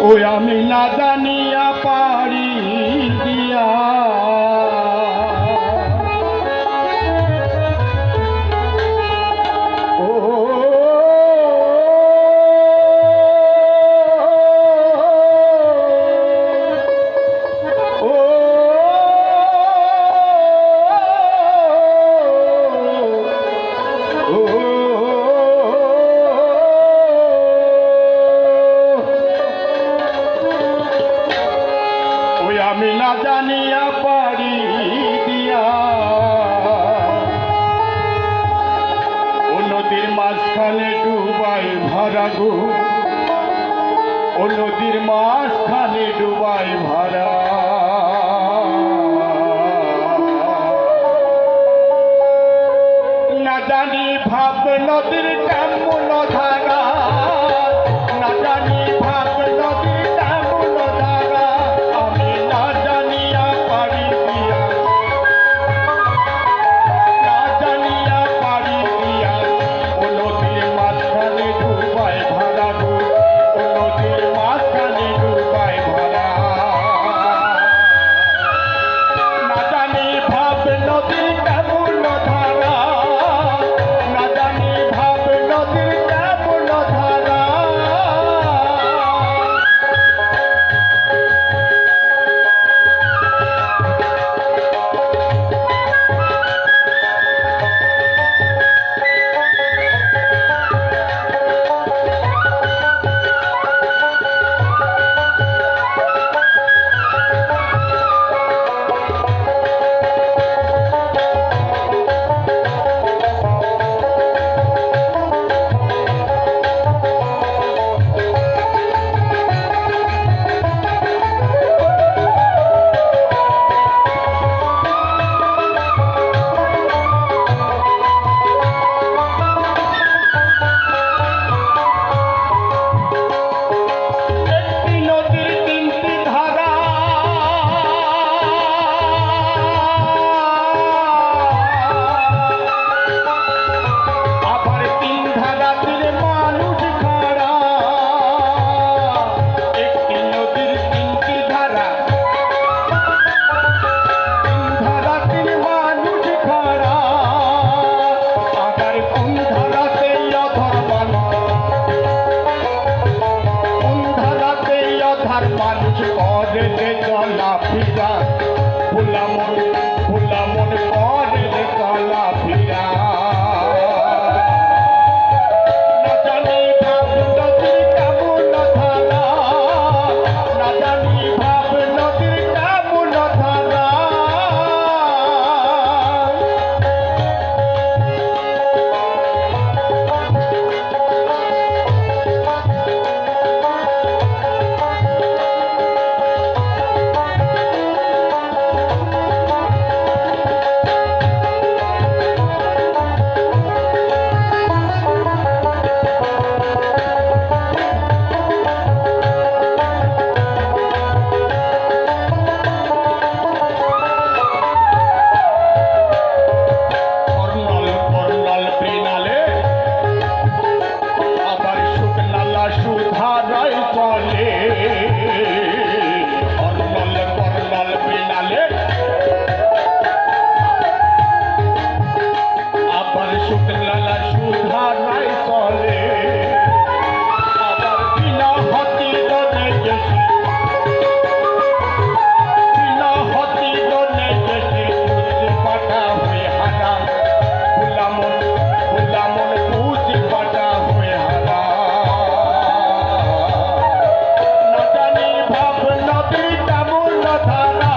ওই আমি না জানিয়া ভাব Let শুক্লালা সুধা নাই চলে। আবার বিনা হতি দনে গেছে। বিনা হতি দনে গেছে। বুঝি পাটা হয়ে হারা ফুলামন ফুলামন বুঝি পাটা হয়ে হারা না জানি ভাব নদী তেমন ধারা।